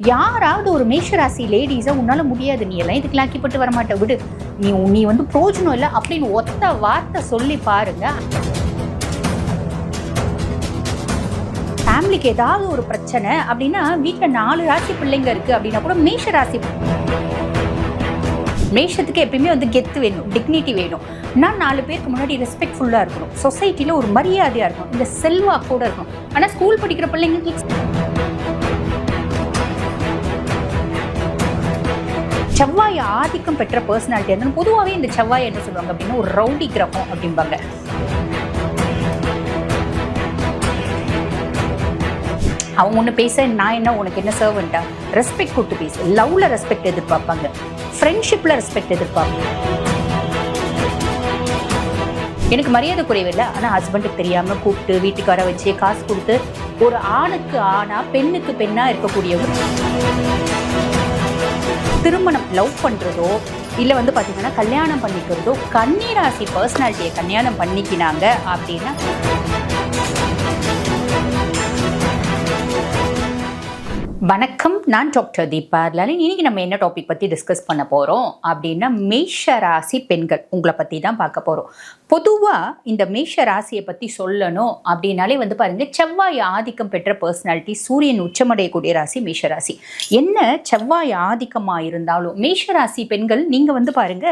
யாராவது ஒரு மேஷராசி லேடிஸை உன்னால முடியாது நீ எல்லாம் இதுக்கு லாக்கிப்பட்டு வரமாட்ட விடு. நீ நீ வந்து பிரோஜனம் இல்லை அப்படின்னு ஒத்த வார்த்தை சொல்லி பாருங்க. ஃபேமிலிக்கு ஏதாவது ஒரு பிரச்சனை அப்படின்னா வீட்டில் நாலு ராசி பிள்ளைங்க இருக்கு அப்படின்னா கூட மேஷ ராசி மேஷத்துக்கு எப்பயுமே வந்து கெத்து வேணும் டிக்னிட்டி வேணும். நான் நாலு பேருக்கு முன்னாடி ரெஸ்பெக்ட்ஃபுல்லாக இருக்கணும். சொசைட்டியில் ஒரு மரியாதையாக இருக்கணும். இந்த செல்வா கூட இருக்கணும். ஆனால் ஸ்கூல் படிக்கிற பிள்ளைங்களுக்கு செவ்வாய் ஆதிக்கம் பெற்ற பர்சனாலிட்டி இருந்தாலும் பொதுவாகவே இந்த செவ்வாய் என்ன சொல்லுவாங்க அப்படின்னா ஒரு ரவுடி கிரகம் அப்படிம்பாங்க. அவங்க ஒன்று பேச நான் என்ன உனக்கு என்ன சர்வெண்ட்டா ரெஸ்பெக்ட் கொடுத்து பேச. லவ்ல ரெஸ்பெக்ட் எதிர்பார்ப்பாங்க. ஃப்ரெண்ட்ஷிப்பில் ரெஸ்பெக்ட் எதிர்பார்ப்பாங்க. எனக்கு மரியாதை குறைவில்லை ஆனால் ஹஸ்பண்டுக்கு தெரியாமல் கூப்பிட்டு வீட்டுக்கார வச்சு காசு கொடுத்து ஒரு ஆணுக்கு ஆணா பெண்ணுக்கு பெண்ணாக இருக்கக்கூடியவங்க. திருமணம் லவ் பண்ணுறதோ இல்லை வந்து பார்த்தீங்கன்னா கல்யாணம் பண்ணிக்கிறதோ கன்னிராசி பர்சனாலிட்டியை கல்யாணம் பண்ணிக்கினாங்க அப்படின்னா வணக்கம் நான் டாக்டர் தீபா லலின். இன்னைக்கு நம்ம என்ன டாபிக் பற்றி டிஸ்கஸ் பண்ண போகிறோம் அப்படின்னா மேஷ ராசி பெண்கள் உங்களை பற்றி தான் பார்க்க போகிறோம் பொதுவாக இந்த மேஷ ராசியை பற்றி சொல்லணும் அப்படின்னாலே வந்து பாருங்க செவ்வாய் ஆதிக்கம் பெற்ற பர்சனாலிட்டி சூரியன் உச்சமடையக்கூடிய ராசி மேஷ ராசி. என்ன செவ்வாய் ஆதிக்கமாக இருந்தாலும் மேஷ ராசி பெண்கள் நீங்கள் வந்து பாருங்க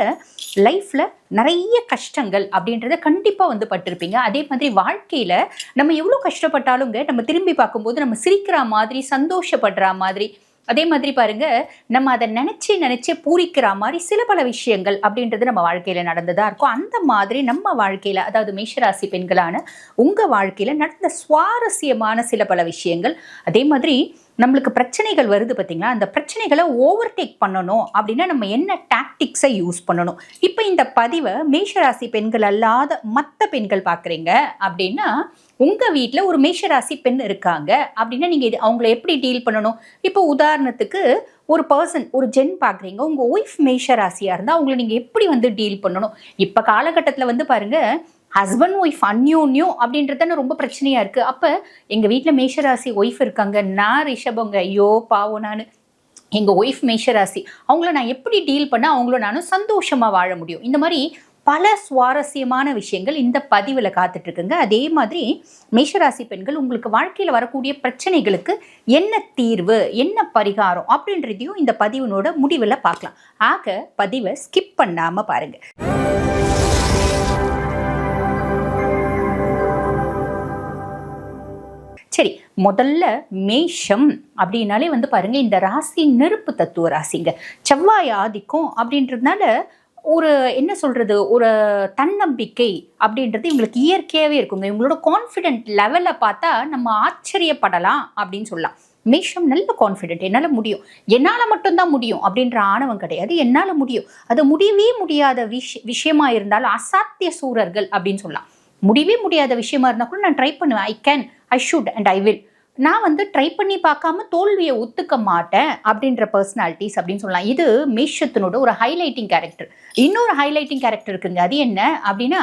லைஃப்பில் நிறைய கஷ்டங்கள் அப்படின்றத கண்டிப்பாக வந்து பட்டிருப்பீங்க. அதே மாதிரி வாழ்க்கையில் நம்ம எவ்வளோ கஷ்டப்பட்டாலுங்க நம்ம திரும்பி பார்க்கும்போது நம்ம சிரிக்கிற மாதிரி சந்தோஷப்படுற மாதிரி. அதே மாதிரி பாருங்க நம்ம அதை நினைச்சு நினைச்சு பூரிக்கிற மாதிரி சில பல விஷயங்கள் அப்படின்றது நம்ம வாழ்க்கையில நடந்ததா இருக்கும். அந்த மாதிரி நம்ம வாழ்க்கையில அதாவது மேஷராசி பெண்களான உங்க வாழ்க்கையில நடந்த சுவாரஸ்யமான சில பல விஷயங்கள். அதே மாதிரி நம்மளுக்கு பிரச்சனைகள் வருது பார்த்தீங்களா அந்த பிரச்சனைகளை ஓவர் டேக் பண்ணணும் அப்படின்னா நம்ம என்ன டாக்டிக்ஸை யூஸ் பண்ணணும்? இப்போ இந்த பதிவை மேஷராசி பெண்கள் அல்லாத மற்ற பெண்கள் பார்க்குறீங்க அப்படின்னா உங்கள் வீட்டில் ஒரு மேஷராசி பெண் இருக்காங்க அப்படின்னா நீங்கள் இது அவங்கள எப்படி டீல் பண்ணணும்? இப்போ உதாரணத்துக்கு ஒரு பர்சன் ஒரு ஜென் பார்க்குறீங்க உங்கள் ஒய்ஃப் மேஷராசியாக இருந்தால் அவங்கள நீங்கள் எப்படி வந்து டீல் பண்ணணும்? இப்போ காலகட்டத்தில் வந்து பாருங்கள் ஹஸ்பண்ட் ஒய்ஃப் அந்யூன்யூ அப்படின்றதான ரொம்ப பிரச்சனையாக இருக்குது அப்போ எங்கள் வீட்டில் மேஷராசி ஒய்ஃப் இருக்காங்க. நான் ரிஷபங்க. ஐயோ பாவம் நான். எங்கள் ஒய்ஃப் மேஷராசி. அவங்கள நான் எப்படி டீல் பண்ண அவங்கள நானும் சந்தோஷமாக வாழ முடியும்? இந்த மாதிரி பல சுவாரஸ்யமான விஷயங்கள் இந்த பதிவில் காத்துட்ருக்குங்க. அதே மாதிரி மேஷராசி பெண்கள் உங்களுக்கு வாழ்க்கையில் வரக்கூடிய பிரச்சனைகளுக்கு என்ன தீர்வு என்ன பரிகாரம் அப்படின்றதையும் இந்த பதிவினோட முடிவில் பார்க்கலாம். ஆக பதிவை ஸ்கிப் பண்ணாமல் பாருங்கள் முதல்ல மேஷம் அப்படின்னாலே வந்து பாருங்க இந்த ராசி நெருப்பு தத்துவ ராசிங்க. செவ்வாய் ஆதிக்கம் அப்படின்றதுனால ஒரு என்ன சொல்றது ஒரு தன்னம்பிக்கை அப்படின்றது இவங்களுக்கு இயற்கையாகவே இருக்குங்க. இவங்களோட கான்ஃபிடென்ட் லெவலை பார்த்தா நம்ம ஆச்சரியப்படலாம் அப்படின்னு சொல்லலாம். மேஷம் நல்ல கான்ஃபிடென்ட் என்னால் முடியும். என்னால் மட்டும்தான் முடியும் அப்படின்ற ஆணவம் கிடையாது. என்னால் முடியும். அது முடியவே முடியாத விஷ விஷயமா இருந்தாலும் அசாத்திய சூரர்கள் அப்படின்னு சொல்லலாம். முடியவே முடியாத விஷயமா இருந்தால் கூட நான் ட்ரை பண்ணுவேன். I can I should and I will நான் வந்து ட்ரை பண்ணி பார்க்காம தோல்வியை ஒத்துக்க மாட்டேன் அப்படின்ற பர்சனாலிட்டிஸ் அப்படின்னு சொல்லலாம். இது மேஷத்தினோட ஒரு ஹைலைட்டிங் கேரக்டர் இன்னொரு ஹைலைட்டிங் கேரக்டர் இருக்குங்க. அது என்ன அப்படின்னா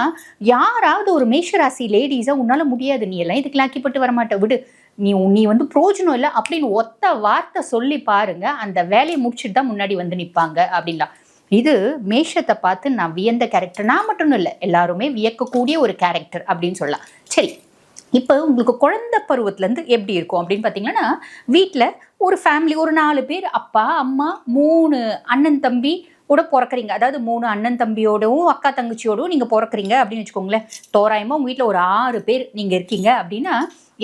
யாராவது ஒரு மேஷராசி லேடிஸை உன்னால முடியாது நீ எல்லாம் இதுக்கு லாக்கிப்பட்டு வரமாட்ட. விடு. நீ நீ வந்து பிரோஜனம் இல்லை அப்படின்னு ஒத்த வார்த்தை சொல்லி பாருங்க. அந்த வேலையை முடிச்சுட்டு தான் முன்னாடி வந்து நிற்பாங்க அப்படின்லாம். இது மேஷத்தை பார்த்து நான் வியந்த கேரக்டர் நான் மட்டும் இல்லை எல்லாருமே வியக்கக்கூடிய ஒரு கேரக்டர் அப்படின்னு சொல்லலாம். சரி. இப்போ உங்களுக்கு குழந்த பருவத்துலேருந்து எப்படி இருக்கும் அப்படின்னு பார்த்தீங்கன்னா வீட்டில் ஒரு ஃபேமிலி ஒரு நாலு பேர் அப்பா அம்மா மூணு அண்ணன் தம்பி கூட பிறக்குறீங்க. அதாவது மூணு அண்ணன் தம்பியோடவும் அக்கா தங்கச்சியோடவும் நீங்கள் பிறக்குறீங்க அப்படின்னு வச்சுக்கோங்களேன். தோராயமாக உங்கள் வீட்டில் ஒரு ஆறு பேர் நீங்கள் இருக்கீங்க அப்படின்னா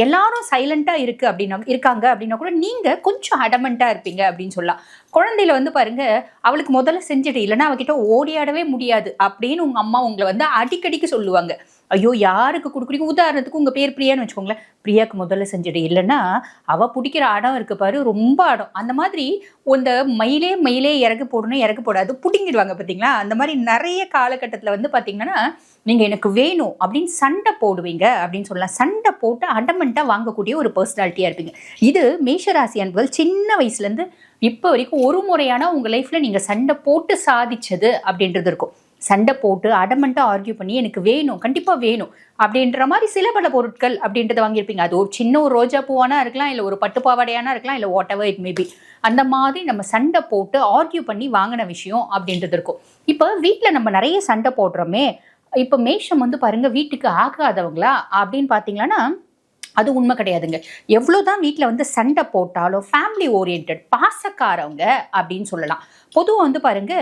எல்லாரும் சைலண்ட்டாக இருக்குது அப்படின்னா இருக்காங்க அப்படின்னா கூட நீங்கள் கொஞ்சம் அடமெண்ட்டாக இருப்பீங்க அப்படின்னு சொல்லலாம். குழந்தையில வந்து பாருங்க அவளுக்கு முதல்ல செஞ்சுட்டு இல்லைன்னா அவகிட்ட ஓடியாடவே முடியாது அப்படின்னு உங்கள் அம்மா உங்களை வந்து அடிக்கடிக்கு சொல்லுவாங்க. ஐயோ யாருக்கு கொடுக்குறீங்க? உதாரணத்துக்கு உங்கள் பேர் பிரியான்னு வச்சுக்கோங்களேன். பிரியாவுக்கு முதல்ல செஞ்சிடு இல்லைன்னா அவள் பிடிக்கிற அடம் இருக்கு பாரு ரொம்ப அடம். அந்த மாதிரி இந்த மயிலே மயிலே இறக்கு போடணும் இறக்கு போடாது பிடிங்கிடுவாங்க பார்த்தீங்களா அந்த மாதிரி நிறைய காலகட்டத்தில் வந்து பார்த்தீங்கன்னா நீங்கள் எனக்கு வேணும் அப்படின்னு சண்டை போடுவீங்க அப்படின்னு சொல்லலாம். சண்டை போட்டு அடமெண்ட்டாக வாங்கக்கூடிய ஒரு பர்சனாலிட்டியாக இருப்பீங்க. இது மேஷராசி அன்புகள் சின்ன வயசுலேருந்து இப்போ வரைக்கும் ஒரு முறையான உங்கள் லைஃப்பில் நீங்கள் சண்டை போட்டு சாதிச்சது அப்படின்றது இருக்கும். சண்டை போட்டு அடமெண்ட்டாக ஆர்கியூ பண்ணி எனக்கு வேணும் கண்டிப்பாக வேணும். அப்படின்ற மாதிரி சில பல பொருட்கள் அப்படின்றத வாங்கியிருப்பீங்க. அது ஒரு சின்ன ஒரு ரோஜா பூவானா இருக்கலாம் இல்லை ஒரு பட்டு பாவாடையானா இருக்கலாம் இல்லை வாட் எவர் இட் மேபி அந்த மாதிரி நம்ம சண்டை போட்டு ஆர்கியூ பண்ணி வாங்கின விஷயம் அப்படின்றது இருக்கும். இப்போ வீட்டில் நம்ம நிறைய சண்டை போடுறோமே இப்போ மேஷம் வந்து பாருங்கள் வீட்டுக்கு ஆகாதவங்களா அப்படின்னு பார்த்தீங்கன்னா அது உண்மை கிடையாதுங்க. எவ்வளோதான் வீட்டில் வந்து சண்டை போட்டாலும் ஃபேமிலி ஓரியன்ட் பாசக்காரவங்க அப்படின்னு சொல்லலாம். பொதுவாக வந்து பாருங்க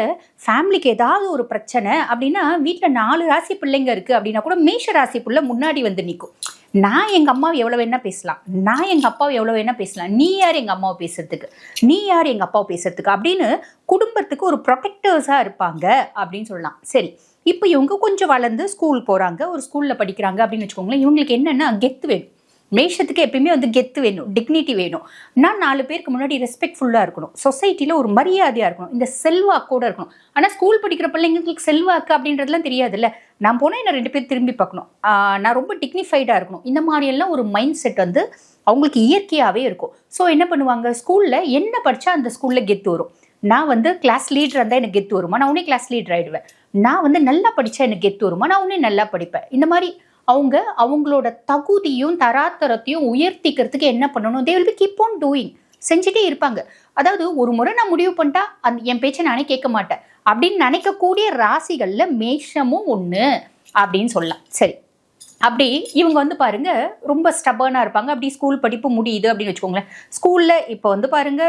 ஃபேமிலிக்கு ஏதாவது ஒரு பிரச்சனை அப்படின்னா வீட்டில் நாலு ராசி பிள்ளைங்க இருக்குது அப்படின்னா கூட மேஷ ராசி பிள்ளை முன்னாடி வந்து நிற்கும் நான் எங்கள் அம்மாவை எவ்வளோ வேணால் பேசலாம். நான் எங்கள் அப்பாவை எவ்வளோ வேணால் பேசலாம். நீ யார் எங்கள் அம்மாவை பேசுறதுக்கு? நீ யார் எங்கள் அப்பாவை பேசுறதுக்கு? அப்படின்னு குடும்பத்துக்கு ஒரு ப்ரொடெக்டர்ஸாக இருப்பாங்க அப்படின்னு சொல்லலாம். சரி இப்போ இவங்க கொஞ்சம் வளர்ந்து ஸ்கூல் போகிறாங்க ஒரு ஸ்கூலில் படிக்கிறாங்க அப்படின்னு வச்சுக்கோங்களேன் இவங்களுக்கு என்னென்னா கெத்து வேணும். மேஷத்துக்கு எப்பயுமே வந்து கெத்து வேணும் டிக்னிட்டி வேணும். நான் நாலு பேருக்கு முன்னாடி ரெஸ்பெக்ட்ஃபுல்லாக இருக்கணும். சொசைட்டியில் ஒரு மரியாதையாக இருக்கணும். இந்த செல்வாக்கோடு இருக்கணும். ஆனால் ஸ்கூல் படிக்கிற பிள்ளைங்களுக்கு செல்வாக்கு அப்படின்றதுலாம் தெரியாதுல்ல. நான் போனால் என்ன ரெண்டு பேர் திரும்பி பார்க்கணும். நான் ரொம்ப டிக்னிஃபைடாக இருக்கணும். இந்த மாதிரியெல்லாம் ஒரு மைண்ட் செட் வந்து அவங்களுக்கு இயற்கையாகவே இருக்கும். ஸோ என்ன பண்ணுவாங்க? ஸ்கூலில் என்ன படித்தா அந்த ஸ்கூலில் கெத்து வரும். நான் வந்து கிளாஸ் லீடர் இருந்தால் எனக்கு கெத்து வருமா? நான் உடனே கிளாஸ் லீடர் ஆகிடுவேன் நான் வந்து நல்லா படித்தா எனக்கு கெத்து வருமா? நான் உடனே நல்லா படிப்பேன். இந்த மாதிரி அவங்க அவங்களோட தகுதியும் தராத்தரத்தையும் உயர்த்திக்கிறதுக்கு என்ன பண்ணணும்? They will be keep on doing செஞ்சுட்டே இருப்பாங்க. அதாவது ஒரு முறை நான் முடிவு பண்ணிட்டா அந்த என் பேச்சை நானே கேட்க மாட்டேன். அப்படின்னு நினைக்கக்கூடிய ராசிகளில் மேஷமும் ஒன்று அப்படின்னு சொல்லலாம். சரி. அப்படி இவங்க வந்து பாருங்க ரொம்ப ஸ்டபர்னாக இருப்பாங்க. அப்படி ஸ்கூல் படிப்பு முடியுது அப்படின்னு வச்சுக்கோங்களேன். ஸ்கூலில் இப்போ வந்து பாருங்க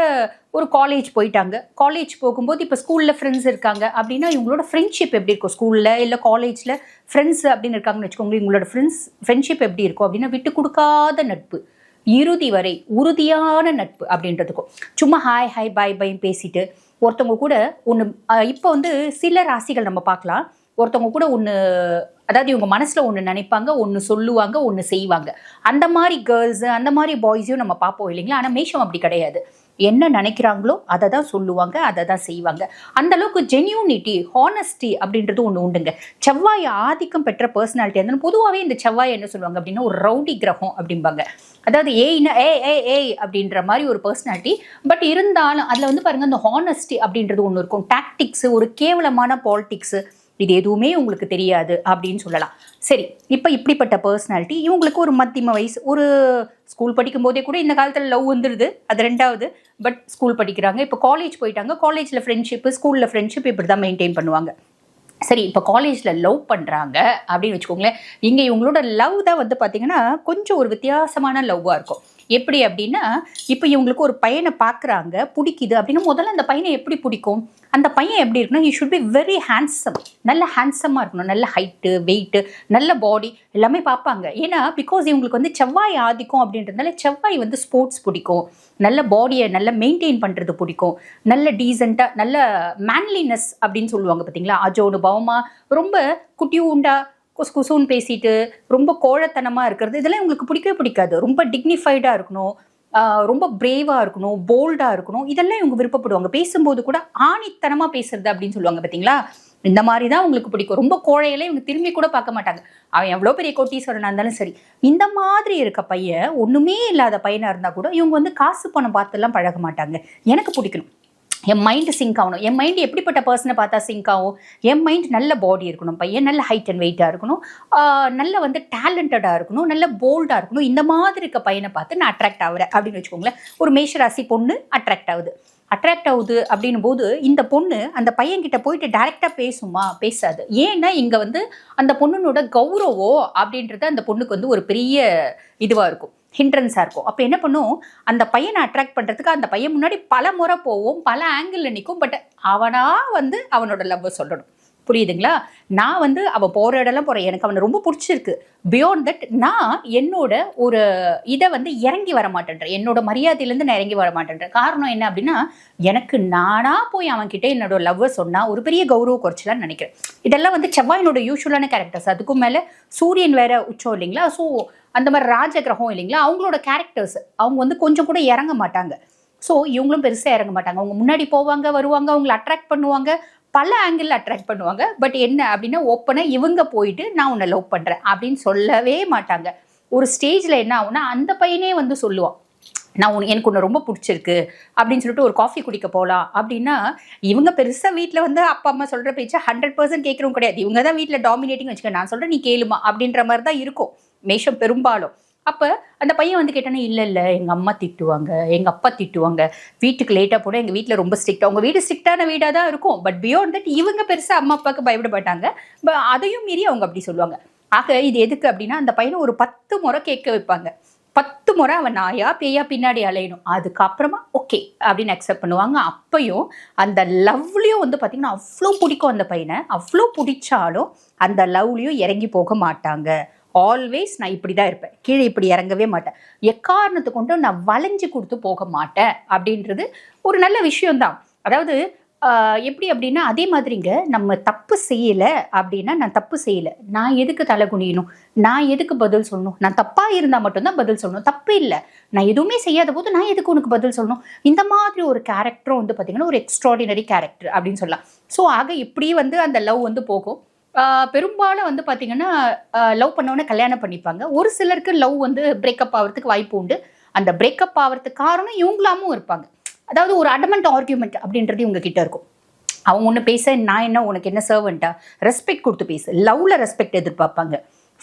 ஒரு காலேஜ் போயிட்டாங்க. காலேஜ் போகும்போது இப்போ ஸ்கூலில் ஃப்ரெண்ட்ஸ் இருக்காங்க. அப்படின்னா இவங்களோட ஃப்ரெண்ட்ஷிப் எப்படி இருக்கும்? ஸ்கூலில் இல்லை காலேஜில் ஃப்ரெண்ட்ஸ் அப்படின்னு இருக்காங்கன்னு வச்சுக்கோங்களேன் இவங்களோட ஃப்ரெண்ட்ஸ் ஃப்ரெண்ட்ஷிப் எப்படி இருக்கும்? அப்படின்னா விட்டு கொடுக்காத நட்பு. இறுதி வரை உறுதியான நட்பு அப்படின்றதுக்கும். சும்மா ஹாய் ஹாய் பாய் பைன்னு பேசிட்டு ஒருத்தவங்க கூட ஒன்று இப்போ வந்து சில ராசிகள் நம்ம பார்க்கலாம். ஒருத்தவங்க கூட ஒன்று அதாவது இவங்க மனசில் ஒன்று நினைப்பாங்க ஒன்று சொல்லுவாங்க ஒன்று செய்வாங்க. அந்த மாதிரி கேர்ள்ஸு அந்த மாதிரி பாய்ஸையும் நம்ம பார்ப்போம் இல்லைங்களா? ஆனால் மேஷம் அப்படி கிடையாது. என்ன நினைக்கிறாங்களோ அதை தான் சொல்லுவாங்க அதை தான் செய்வாங்க. அந்த அளவுக்கு ஜென்யூனிட்டி ஹானஸ்டி அப்படின்றது ஒன்று உண்டுங்க. செவ்வாய் ஆதிக்கம் பெற்ற பர்சனாலிட்டி இருந்தாலும் பொதுவாகவே இந்த செவ்வாய் என்ன சொல்லுவாங்க அப்படின்னா ஒரு ரவுடி கிரகம் அப்படிம்பாங்க. அதாவது ஏய்னா ஏ ஏ ஏய் அப்படின்ற மாதிரி ஒரு பர்சனாலிட்டி பட் இருந்தாலும் அதில் வந்து பாருங்கள் அந்த ஹானஸ்டி அப்படின்றது ஒன்று இருக்கும். டாக்டிக்ஸு ஒரு கேவலமான பாலிட்டிக்ஸு இது எதுவுமே உங்களுக்கு தெரியாது அப்படின்னு சொல்லலாம். சரி இப்போ இப்படிப்பட்ட பர்சனாலிட்டி இவங்களுக்கு ஒரு மத்தியம வயசு ஒரு ஸ்கூல் படிக்கும் போதே கூட இந்த காலத்தில் லவ் வந்துடுது அது ரெண்டாவது. பட் ஸ்கூல் படிக்கிறாங்க இப்போ காலேஜ் போயிட்டாங்க காலேஜில் ஃப்ரெண்ட்ஷிப்பு ஸ்கூலில் ஃப்ரெண்ட்ஷிப் இப்படி தான் மெயின்டைன் பண்ணுவாங்க. சரி இப்போ காலேஜில் லவ் பண்ணுறாங்க அப்படின்னு வச்சுக்கோங்களேன் இங்கே இவங்களோட லவ் தான் வந்து பார்த்தீங்கன்னா கொஞ்சம் ஒரு வித்தியாசமான லவ்வாக இருக்கும். எப்படி அப்படின்னா இப்போ இவங்களுக்கு ஒரு பையனை பார்க்குறாங்க பிடிக்குது அப்படின்னா முதல்ல அந்த பையனை எப்படி பிடிக்கும்? அந்த பையன் எப்படி இருக்கணும் you should be very handsome நல்ல ஹேண்ட்ஸமாக இருக்கணும். நல்ல ஹைட்டு வெயிட்டு நல்ல பாடி எல்லாமே பார்ப்பாங்க. ஏன்னா பிகாஸ் இவங்களுக்கு வந்து செவ்வாய் ஆதிக்கம் அப்படின்றதுனால செவ்வாய் வந்து ஸ்போர்ட்ஸ் பிடிக்கும். நல்ல பாடியை நல்ல மெயின்டைன் பண்ணுறது பிடிக்கும். நல்ல டீசெண்டாக நல்ல மேன்லினஸ் அப்படின்னு சொல்லுவாங்க பார்த்தீங்களா அஜோனு பவமா ரொம்ப குட்டியூண்டா குசு குசுன்னு பேசிட்டு ரொம்ப கோழத்தனமாக இருக்கிறது இதெல்லாம் இவங்களுக்கு பிடிக்கவே பிடிக்காது. ரொம்ப டிக்னிஃபைடாக இருக்கணும் ரொம்ப பிரேவாக இருக்கணும் போல்டாக இருக்கணும் இதெல்லாம் இவங்க விருப்பப்படுவாங்க. பேசும்போது கூட ஆணித்தனமாக பேசுறது அப்படின்னு சொல்லுவாங்க பார்த்தீங்களா இந்த மாதிரி தான் உங்களுக்கு பிடிக்கும். ரொம்ப கோழையில இவங்க திரும்பி கூட பார்க்க மாட்டாங்க. அவன் எவ்வளோ பெரிய கோட்டீஸ்வரனாக இருந்தாலும் சரி. இந்த மாதிரி இருக்க பையன் ஒன்றுமே இல்லாத பையனாக இருந்தால் கூட இவங்க வந்து காசு பணம் பார்த்துலாம் பழக மாட்டாங்க. எனக்கு பிடிக்கணும். என் மைண்டு சிங்க் ஆகணும். என் மைண்டு எப்படிப்பட்ட பர்சனை பார்த்தா சிங்க் ஆகும்? என் மைண்ட் நல்ல பாடி இருக்கணும் பையன். நல்ல ஹைட் அண்ட் வெயிட்டாக இருக்கணும். நல்ல வந்து டேலண்டடாக இருக்கணும். நல்ல போல்டாக இருக்கணும். இந்த மாதிரி இருக்க பையனை பார்த்து நான் அட்ராக்ட் ஆகிறேன் அப்படின்னு வச்சுக்கோங்களேன். ஒரு மேஷராசி பொண்ணு அட்ராக்ட் ஆகுது. அட்ராக்ட் ஆகுது அப்படின்னும் போது இந்த பொண்ணு அந்த பையன்கிட்ட போயிட்டு டைரெக்டாக பேசுமா? பேசாது. ஏன்னா இங்கே வந்து அந்த பொண்ணுனோட கௌரவம் அப்படின்றது அந்த பொண்ணுக்கு வந்து ஒரு பெரிய இதுவாக இருக்கும். ஹிண்ட்ரன்ஸாக இருக்கும். அப்போ என்ன பண்ணும்? அந்த பையனை அட்ராக்ட் பண்ணுறதுக்கு அந்த பையன் முன்னாடி பல முறை போவோம் பல ஆங்கிளில் நிற்கும் பட் அவனாக வந்து அவனோட லவ்வை சொல்லணும். புரியுதுங்களா? நான் வந்து அவள் போகிற இடம்லாம் போகிறேன் எனக்கு அவனை ரொம்ப பிடிச்சிருக்கு. பியாண்ட் தட் நான் என்னோட ஒரு இதை வந்து இறங்கி வர மாட்டேன்றேன். என்னோட மரியாதையிலேருந்து நான் இறங்கி வர மாட்டேன்றேன். காரணம் என்ன அப்படின்னா எனக்கு நானாக போய் அவன்கிட்ட என்னோட லவ்வை சொன்னால் ஒரு பெரிய கௌரவ குறைச்சலான்னு நினைக்கிறேன். இதெல்லாம் வந்து செவ்வாயினோட யூஸ்வலான கேரக்டர்ஸ் அதுக்கும் மேலே சூரியன் வேற உச்சம் இல்லைங்களா? ஸோ அந்த மாதிரி ராஜ கிரகம் இல்லைங்களா? அவங்களோட கேரக்டர்ஸ் அவங்க வந்து கொஞ்சம் கூட இறங்க மாட்டாங்க. ஸோ இவங்களும் பெருசாக இறங்க மாட்டாங்க. அவங்க முன்னாடி போவாங்க வருவாங்க அவங்கள அட்ராக்ட் பண்ணுவாங்க. பல ஆங்கிள் அட்ராக்ட் பண்ணுவாங்க. பட் என்ன அப்படின்னா ஓப்பனாக இவங்க போயிட்டு நான் உன்னை லவ் பண்ணுறேன் அப்படின்னு சொல்லவே மாட்டாங்க. ஒரு ஸ்டேஜில் என்ன ஆகும்னா அந்த பையனே வந்து சொல்லுவான் நான் உன் எனக்கு உன்னை ரொம்ப பிடிச்சிருக்கு அப்படின்னு சொல்லிட்டு ஒரு காஃபி குடிக்க போகலாம் அப்படின்னா இவங்க பெருசாக வீட்டில் வந்து அப்பா அம்மா சொல்கிற பேச்சா ஹண்ட்ரட் பர்சன்ட் கேட்குறவங்க கிடையாது. இவங்க தான் வீட்டில் டாமினேட்டிங் வச்சுக்க நான் சொல்கிறேன் நீ கேளுமா அப்படின்ற மாதிரி தான் இருக்கும். மேஷம் பெரும்பாலும். அப்போ அந்த பையன் வந்து கேட்டானே இல்லை இல்லை எங்கள் அம்மா திட்டுவாங்க எங்கள் அப்பா திட்டுவாங்க. வீட்டுக்கு லேட்டாக போனால் எங்கள் வீட்டில் ரொம்ப ஸ்ட்ரிக்ட் அவங்க வீடு ஸ்ட்ரிக்டான வீடாக தான் இருக்கும். பட் பியாண்ட் தட் இவங்க பெருசாக அம்மா அப்பாவுக்கு பயப்பட மாட்டாங்க. அதையும் மீறி அவங்க அப்படி சொல்லுவாங்க. ஆக இது எதுக்கு அப்படின்னா அந்த பையனை ஒரு பத்து முறை கேட்க வைப்பாங்க. பத்து முறை அவன் நாயா பேயா பின்னாடி அலையணும். அதுக்கப்புறமா ஓகே அப்படின்னு அக்செப்ட் பண்ணுவாங்க. அப்பையும் அந்த லவ்லையும் வந்து பார்த்திங்கன்னா அவ்வளோ பிடிக்கும் அந்த பையனை. அவ்வளோ பிடிச்சாலும் அந்த லவ்லையும் இறங்கி போக மாட்டாங்க. ஆல்வேஸ் நான் இப்படி தான் இருப்பேன். கீழே இப்படி இறங்கவே மாட்டேன். எக்காரணத்தை கொண்டு நான் வளைஞ்சு கொடுத்து போக மாட்டேன் அப்படின்றது ஒரு நல்ல விஷயம்தான். அதாவது எப்படி அப்படின்னா அதே மாதிரிங்க நம்ம தப்பு செய்யலை அப்படின்னா நான் தப்பு செய்யலை. நான் எதுக்கு தலை குனியணும்? நான் எதுக்கு பதில் சொல்லணும்? நான் தப்பாக இருந்தால் மட்டும்தான் பதில் சொல்லணும். தப்பு இல்லை. நான் எதுவுமே செய்யாத போது நான் எதுக்கு உனக்கு பதில் சொல்லணும்? இந்த மாதிரி ஒரு கேரக்டரும் வந்து பார்த்தீங்கன்னா ஒரு எக்ஸ்ட்ராடினரி கேரக்டர் அப்படின்னு சொல்லலாம். ஸோ ஆக இப்படி வந்து அந்த லவ் வந்து போகும். பெரும்பாலும் வந்து பார்த்தீங்கன்னா லவ் பண்ணவொடனே கல்யாணம் பண்ணிப்பாங்க. ஒரு சிலருக்கு லவ் வந்து பிரேக்கப் ஆகிறதுக்கு வாய்ப்பு உண்டு. அந்த பிரேக்கப் ஆகிறதுக்கு காரணம் இவங்களாமும் இருப்பாங்க. அதாவது ஒரு அடமெண்ட் ஆர்கியூமெண்ட் அப்படின்றது இவங்க கிட்ட இருக்கும். அவங்க ஒன்று பேச நான் என்ன உனக்கு என்ன சர்வெண்ட்டா ரெஸ்பெக்ட் கொடுத்து பேசு. லவ்ல ரெஸ்பெக்ட் எதிர்பார்ப்பாங்க.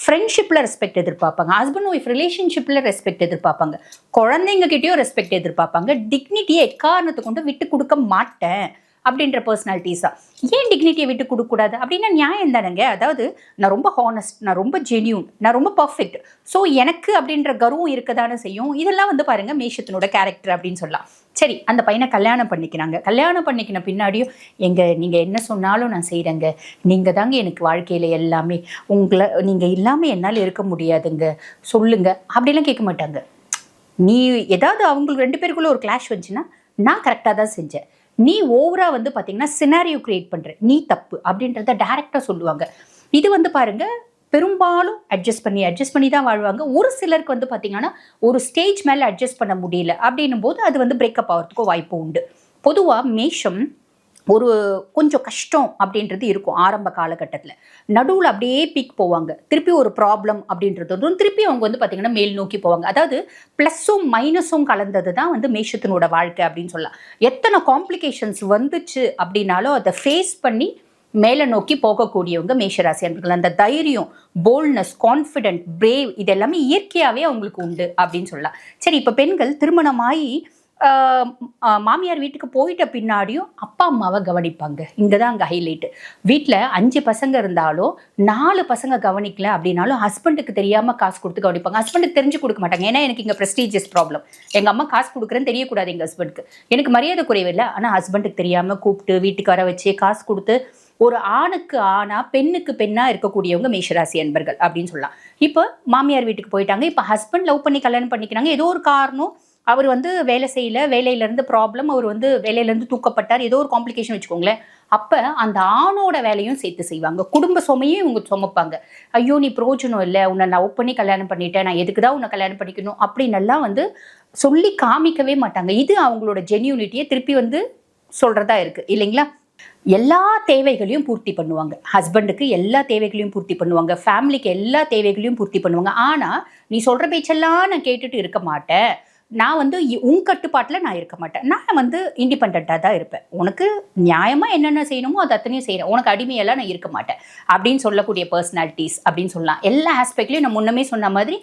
ஃப்ரெண்ட்ஷிப்பில் ரெஸ்பெக்ட் எதிர்பார்ப்பாங்க. ஹஸ்பண்ட் ஒய்ஃப் ரிலேஷன்ஷிப்பில் ரெஸ்பெக்ட் எதிர்பார்ப்பாங்க. குழந்தைங்க கிட்டேயும் ரெஸ்பெக்ட் எதிர்பார்ப்பாங்க. டிக்னிட்டியை எக்காரணத்தை கொண்டு விட்டு கொடுக்க மாட்டேன். அப்படின்ற பர்சனாலிட்டிஸா ஏன் டிக்னிட்டியை விட்டு கொடுக்கக்கூடாது? அப்படின்னா நியாயம் தானேங்க. அதாவது நான் ரொம்ப ஹானஸ்ட் நான் ரொம்ப ஜென்யூன் நான் ரொம்ப பர்ஃபெக்ட் ஸோ எனக்கு அப்படின்ற கர்வம் இருக்க தானே செய்யும்? இதெல்லாம் வந்து பாருங்க மேஷத்தினோட கேரக்டர் அப்படின்னு சொல்லலாம். சரி அந்த பையனை கல்யாணம் பண்ணிக்கிறாங்க. கல்யாணம் பண்ணிக்கின பின்னாடியும் எங்கள் நீங்கள் என்ன சொன்னாலும் நான் செய்கிறேங்க நீங்கள் தாங்க எனக்கு வாழ்க்கையில் எல்லாமே உங்களை நீங்கள் இல்லாமல் என்னால் இருக்க முடியாதுங்க. சொல்லுங்க. அப்படிலாம் கேட்க மாட்டாங்க. நீ ஏதாவது அவங்களுக்கு ரெண்டு பேருக்குள்ளே ஒரு கிளாஷ் வந்துச்சுன்னா நான் கரெக்டாக தான் செஞ்சேன். நீ ஓவரா வந்து பார்த்தீங்கன்னா சினாரியோ கிரியேட் பண்ற. நீ தப்பு அப்படின்றத டைரக்டாக சொல்லுவாங்க. இது வந்து பாருங்க பெரும்பாலும் அட்ஜஸ்ட் பண்ணி அட்ஜஸ்ட் பண்ணி தான் வாழ்வாங்க. ஒரு சிலருக்கு வந்து பார்த்தீங்கன்னா ஒரு ஸ்டேஜ் மேலே அட்ஜஸ்ட் பண்ண முடியல. அப்படின்னும் போது அது வந்து பிரேக்கப் ஆகிறதுக்கும் வாய்ப்பு உண்டு. பொதுவாக மேஷம் ஒரு கொஞ்சம் கஷ்டம் அப்படின்றது இருக்கும் ஆரம்ப காலகட்டத்தில். நடுவில் அப்படியே பீக் போவாங்க. திருப்பி ஒரு ப்ராப்ளம் அப்படின்றது வரும் திருப்பி அவங்க வந்து பார்த்திங்கன்னா மேல் நோக்கி போவாங்க. அதாவது ப்ளஸ்ஸும் மைனஸும் கலந்தது தான் வந்து மேஷத்தினோட வாழ்க்கை அப்படின்னு சொல்லலாம். எத்தனை காம்ப்ளிகேஷன்ஸ் வந்துச்சு அப்படின்னாலும் அதை ஃபேஸ் பண்ணி மேலே நோக்கி போகக்கூடியவங்க மேஷராசி அன்பர்கள். அந்த தைரியம் போல்ட்னஸ் கான்ஃபிடென்ட் பிரேவ் இது எல்லாமே இயற்கையாகவே அவங்களுக்கு உண்டு அப்படின்னு சொல்லலாம். சரி இப்போ பெண்கள் திருமணமாகி மாமியார் வீட்டுக்கு போயிட்ட பின்னாடியும் அப்பா அம்மாவை கவனிப்பாங்க. இங்கே தான் அங்கே ஹைலைட்டு வீட்டில் அஞ்சு பசங்க இருந்தாலும் நாலு பசங்க கவனிக்கல அப்படின்னாலும் ஹஸ்பண்டுக்கு தெரியாமல் காசு கொடுத்து கவனிப்பாங்க. ஹஸ்பண்டுக்கு தெரிஞ்சு கொடுக்க மாட்டாங்க. ஏன்னா எனக்கு இங்கே ப்ரெஸ்டீஜியஸ் ப்ராப்ளம் எங்கள் அம்மா காசு கொடுக்குறேன்னு தெரியக்கூடாது எங்கள் ஹஸ்பண்டுக்கு எனக்கு மரியாதை குறைவில்லை. ஆனால் ஹஸ்பண்டுக்கு தெரியாமல் கூப்பிட்டு வீட்டுக்கு வர வச்சு காசு கொடுத்து ஒரு ஆணுக்கு ஆணா பெண்ணுக்கு பெண்ணா இருக்கக்கூடியவங்க மேஷராசி அன்பர்கள் அப்படின்னு சொல்லலாம். இப்போ மாமியார் வீட்டுக்கு போயிட்டாங்க. இப்போ ஹஸ்பண்ட் லவ் பண்ணி கல்யாணம் பண்ணிக்கிறாங்க. ஏதோ ஒரு காரணம் அவர் வந்து வேலை செய்யல வேலையிலேருந்து ப்ராப்ளம் அவர் வந்து வேலையிலேருந்து தூக்கப்பட்டார். ஏதோ ஒரு காம்ப்ளிகேஷன் வச்சுக்கோங்களேன். அப்போ அந்த ஆணோட வேலையும் சேர்த்து செய்வாங்க. குடும்ப சுமையும் இவங்க சுமப்பாங்க. ஐயோ நீ பிரோஜனம் இல்லை. உன்னை நான் லவ் பண்ணி கல்யாணம் பண்ணிட்டேன். நான் எதுக்கு தான் உன்னை கல்யாணம் பண்ணிக்கணும்? அப்படின்னெல்லாம் வந்து சொல்லி காமிக்கவே மாட்டாங்க. இது அவங்களோட ஜென்யூனிட்டியை திருப்பி வந்து சொல்கிறதா இருக்குது இல்லைங்களா? எல்லா தேவைகளையும் பூர்த்தி பண்ணுவாங்க. ஹஸ்பண்டுக்கு எல்லா தேவைகளையும் பூர்த்தி பண்ணுவாங்க. ஃபேமிலிக்கு எல்லா தேவைகளையும் பூர்த்தி பண்ணுவாங்க. ஆனால் நீ சொல்கிற பேச்செல்லாம் நான் கேட்டுட்டு இருக்க மாட்டேன். நான் வந்து உன் கட்டுப்பாட்டில் நான் இருக்க மாட்டேன். நான் வந்து இண்டிபெண்ட்டாக தான் இருப்பேன். உனக்கு நியாயமாக என்னென்ன செய்யணுமோ அது அத்தனையும் செய்கிறேன் உனக்கு அடிமையெல்லாம் நான் இருக்க மாட்டேன். அப்படின்னு சொல்லக்கூடிய பர்சனாலிட்டிஸ் அப்படின்னு சொல்லலாம். எல்லா ஆஸ்பெக்ட்லையும் நான் முன்னமே சொன்ன மாதிரி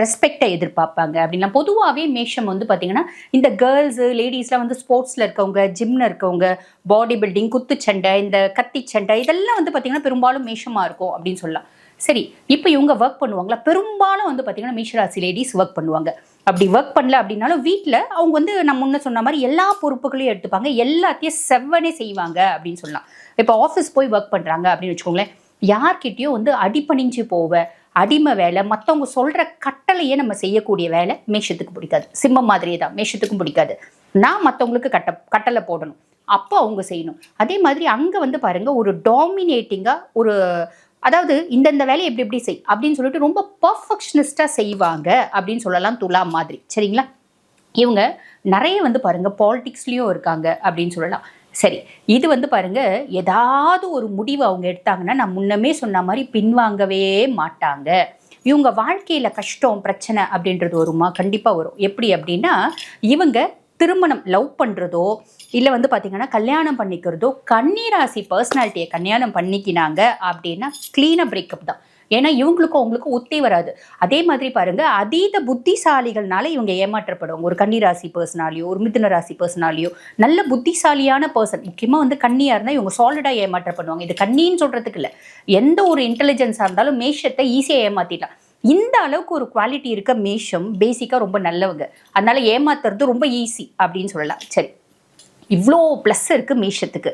ரெஸ்பெக்டை எதிர்பார்ப்பாங்க. அப்படின்னா பொதுவாகவே மேஷம் வந்து பார்த்தீங்கன்னா இந்த கேர்ள்ஸு லேடிஸ்லாம் வந்து ஸ்போர்ட்ஸில் இருக்கவங்க ஜிம்மில் இருக்கவங்க பாடி பில்டிங் குத்துச்சண்டை இந்த கத்தி சண்டை இதெல்லாம் வந்து பார்த்தீங்கன்னா பெரும்பாலும் மேஷமாக இருக்கும் அப்படின்னு சொல்லலாம். சரி இப்போ இவங்க ஒர்க் பண்ணுவாங்களா? பெரும்பாலும் வந்து பார்த்தீங்கன்னா மேஷராசி லேடிஸ் ஒர்க் பண்ணுவாங்க. அப்படி ஒர்க் பண்ணல அப்படின்னாலும் வீட்டில் அவங்க வந்து நான் முன்ன சொன்ன மாதிரி எல்லா பொறுப்புகளையும் எடுத்துப்பாங்க. எல்லாத்தையும் செவ்வனே செய்வாங்க அப்படின்னு சொல்லலாம். இப்போ ஆஃபீஸ் போய் ஒர்க் பண்ணுறாங்க அப்படின்னு வச்சுக்கோங்களேன். யார்கிட்டயோ வந்து அடிபணிஞ்சு போவ அடிமை வேலை மற்றவங்க சொல்கிற கட்டளையே நம்ம செய்யக்கூடிய வேலை மேஷத்துக்கு பிடிக்காது. சிம்மம் மாதிரியே தான் மேஷத்துக்கும் பிடிக்காது. நான் மற்றவங்களுக்கு கட்ட கட்டளை போடணும். அப்போ அவங்க செய்யணும். அதே மாதிரி அங்கே வந்து பாருங்க ஒரு டாமினேட்டிங்காக ஒரு அதாவது இந்தந்த வேலையை எப்படி எப்படி செய் அப்படின்னு சொல்லிட்டு ரொம்ப பர்ஃபெக்ஷனிஸ்டாக செய்வாங்க அப்படின்னு சொல்லலாம் துலா மாதிரி. சரிங்களா? இவங்க நிறைய வந்து பாருங்க பாலிடிக்ஸ்லயும் இருக்காங்க அப்படின்னு சொல்லலாம். சரி இது வந்து பாருங்க ஏதாவது ஒரு முடிவு அவங்க எடுத்தாங்கன்னா நான் முன்னமே சொன்ன மாதிரி பின்வாங்கவே மாட்டாங்க. இவங்க வாழ்க்கையில கஷ்டம் பிரச்சனை அப்படின்றது வருமா? கண்டிப்பா வரும். எப்படி அப்படின்னா இவங்க திருமணம் லவ் பண்ணுறதோ இல்லை வந்து பார்த்தீங்கன்னா கல்யாணம் பண்ணிக்கிறதோ கன்னிராசி பர்சனாலிட்டியை கல்யாணம் பண்ணிக்கினாங்க அப்படின்னா க்ளீனாக பிரேக்கப் தான். ஏன்னா இவங்களுக்கும் அவங்களுக்கும் ஒத்தே வராது. அதே மாதிரி பாருங்க அதீத புத்திசாலிகள்னால இவங்க ஏமாற்றப்படுவாங்க. ஒரு கன்னிராசி பர்சனாலியோ ஒரு மிதுன ராசி பர்சனாலியோ நல்ல புத்திசாலியான பர்சன் முக்கியமாக வந்து கன்னியாக இருந்தால் இவங்க சாலிடாக ஏமாற்றப்படுவாங்க. இது கன்னின்னு சொல்கிறதுக்கு இல்லை. எந்த ஒரு இன்டெலிஜென்ஸாக இருந்தாலும் மேஷத்தை ஈஸியாக ஏமாற்றிடலாம் இந்த அளவுக்கு ஒரு குவாலிட்டி இருக்க மேஷம் பேசிக்காக ரொம்ப நல்லவங்க. அதனால ஏமாத்துறது ரொம்ப ஈஸி அப்படின்னு சொல்லலாம். சரி. இவ்வளோ ப்ளஸ் இருக்குது மேஷத்துக்கு.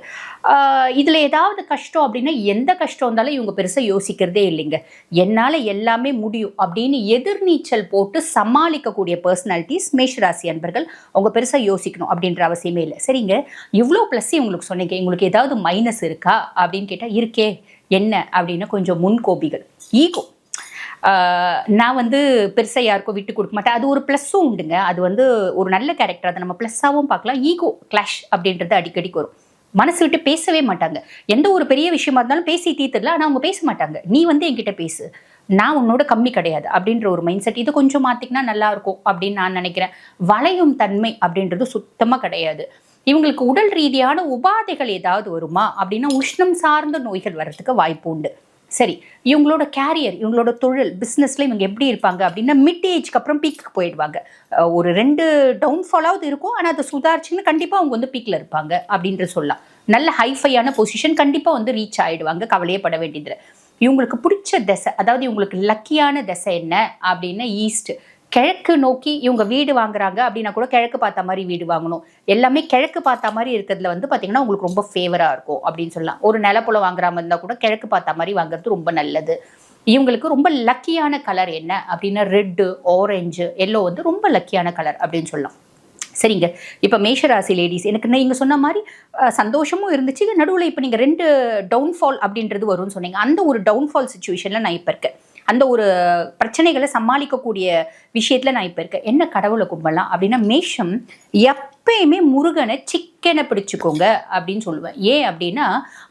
இதில் ஏதாவது கஷ்டம் அப்படின்னா எந்த கஷ்டம் இருந்தாலும் இவங்க பெருசாக யோசிக்கிறதே இல்லைங்க. என்னால் எல்லாமே முடியும் அப்படின்னு எதிர்நீச்சல் போட்டு சமாளிக்கக்கூடிய பர்சனாலிட்டிஸ் மேஷராசி அன்பர்கள் அவங்க பெருசாக யோசிக்கணும் அப்படின்ற அவசியமே இல்லை. சரிங்க? இவ்வளோ ப்ளஸ் இவங்களுக்கு சொன்னீங்க. உங்களுக்கு ஏதாவது மைனஸ் இருக்கா அப்படின்னு கேட்டால் இருக்கே. என்ன? அப்படின்னா கொஞ்சம் முன்கோபிகள். ஈகோ நான் வந்து பெருசாக யாருக்கும் விட்டு கொடுக்க மாட்டேன். அது ஒரு ப்ளஸ்ஸும் உண்டுங்க. அது வந்து ஒரு நல்ல கேரக்டர் அதை நம்ம ப்ளஸ்ஸாகவும் பார்க்கலாம். ஈகோ கிளாஷ் அப்படின்றது அடிக்கடி வரும். மனசு விட்டு பேசவே மாட்டாங்க. எந்த ஒரு பெரிய விஷயமா இருந்தாலும் பேசி தீர்த்துடலாம் ஆனால் அவங்க பேச மாட்டாங்க. நீ வந்து என்கிட்ட பேசு. நான் உன்னோட கம்மி கிடையாது அப்படின்ற ஒரு மைண்ட் செட் இது கொஞ்சம் மாற்றிக்கினா நல்லா இருக்கும் அப்படின்னு நான் நினைக்கிறேன். வளையும் தன்மை அப்படின்றது சுத்தமாக கிடையாது. இவங்களுக்கு உடல் ரீதியான உபாதைகள் ஏதாவது வருமா அப்படின்னா உஷ்ணம் சார்ந்த நோய்கள் வர்றதுக்கு வாய்ப்பு உண்டு. சரி இவங்களோட கேரியர் இவங்களோட தொழில் பிஸ்னஸ்ல இவங்க எப்படி இருப்பாங்க அப்படின்னா மிட் ஏஜ்க்கு அப்புறம் பீக்கு போயிடுவாங்க. ஒரு ரெண்டு டவுன்ஃபாலாவது இருக்கும் ஆனால் அதை சுதாரிச்சுன்னு கண்டிப்பாக அவங்க வந்து பீக்கில் இருப்பாங்க அப்படின்ற சொல்லலாம். நல்ல ஹைஃபையான பொசிஷன் கண்டிப்பாக வந்து ரீச் ஆகிடுவாங்க கவலையே பட வேண்டியதில்லை. இவங்களுக்கு பிடிச்ச திசை அதாவது இவங்களுக்கு லக்கியான திசை என்ன அப்படின்னா ஈஸ்ட் கிழக்கு நோக்கி இவங்க வீடு வாங்குறாங்க அப்படின்னா கூட கிழக்கு பார்த்த மாதிரி வீடு வாங்கணும். எல்லாமே கிழக்கு பார்த்த மாதிரி இருக்கிறதுல வந்து பார்த்தீங்கன்னா உங்களுக்கு ரொம்ப ஃபேவராக இருக்கும் அப்படின்னு சொல்லலாம். ஒரு நிலப்புல வாங்குற மாதிரி இருந்தால் கூட கிழக்கு பார்த்த மாதிரி வாங்குறது ரொம்ப நல்லது. இவங்களுக்கு ரொம்ப லக்கியான கலர் என்ன அப்படின்னா ரெட்டு ஆரஞ்சு எல்லோ வந்து ரொம்ப லக்கியான கலர் அப்படின்னு சொல்லலாம். சரிங்க. இப்போ மேஷராசி லேடிஸ் எனக்கு நீங்கள் சொன்ன மாதிரி சந்தோஷமும் இருந்துச்சு. நடுவில் இப்போ நீங்கள் ரெண்டு டவுன்ஃபால் அப்படின்றது வரும்னு சொன்னீங்க. அந்த ஒரு டவுன்ஃபால் சுச்சுவேஷனில் நான் இப்போ இருக்கேன். அந்த ஒரு பிரச்சனைகளை சமாளிக்கக்கூடிய விஷயத்தில் நான் இப்போ இருக்கேன். என்ன கடவுளை கும்பலாம் அப்படின்னா மேஷம் எப்பயுமே முருகனை சிக்கனை பிடிச்சுக்கோங்க அப்படின்னு சொல்லுவேன். ஏன் அப்படின்னா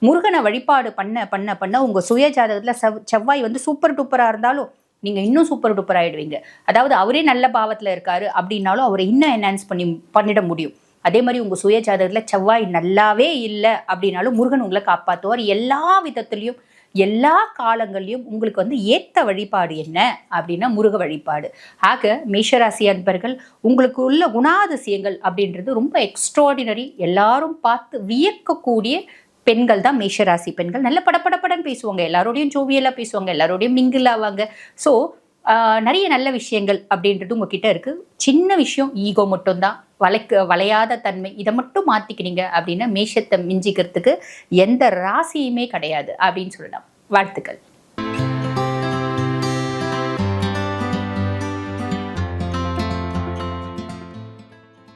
முருகனை வழிபாடு பண்ண பண்ண பண்ண உங்கள் சுய ஜாதகத்தில் செவ் செவ்வாய் வந்து சூப்பர் டூப்பராக இருந்தாலும் நீங்கள் இன்னும் சூப்பர் டூப்பர் ஆயிடுவீங்க. அதாவது அவரே நல்ல பாவத்தில் இருக்காரு அப்படின்னாலும் அவரை இன்னும் என்ஹான்ஸ் பண்ணி பண்ணிட முடியும். அதே மாதிரி உங்கள் சுய ஜாதகத்தில் செவ்வாய் நல்லாவே இல்லை அப்படின்னாலும் முருகன் உங்களை காப்பாற்றுவார் எல்லா விதத்துலேயும் எல்லா காலங்கள்லையும் உங்களுக்கு வந்து ஏத்த வழிபாடு என்ன? அப்படின்னா முருக வழிபாடு. ஆக மேஷராசி அன்பர்கள் உங்களுக்கு உள்ள குணாதிசயங்கள் அப்படின்றது ரொம்ப எக்ஸ்ட்ராடினரி எல்லாரும் பார்த்து வியக்கக்கூடிய பெண்கள் தான் மேஷராசி பெண்கள். நல்ல படபடபடன்னு பேசுவாங்க. எல்லாரோடையும் ஜோவியலாக பேசுவாங்க. எல்லாரோடையும் மிங்கிள் ஆவாங்க. ஸோ நிறைய நல்ல விஷயங்கள் அப்படின்றது உங்ககிட்ட இருக்கு. சின்ன விஷயம் ஈகோ மட்டும்தான். வளைக்க வளையாத தன்மை இதை மட்டும் மாத்திக்கிறீங்க அப்படின்னா மேஷத்தை மிஞ்சிக்கிறதுக்கு எந்த ராசியுமே கிடையாது அப்படின்னு சொல்லலாம். வாழ்த்துக்கள்.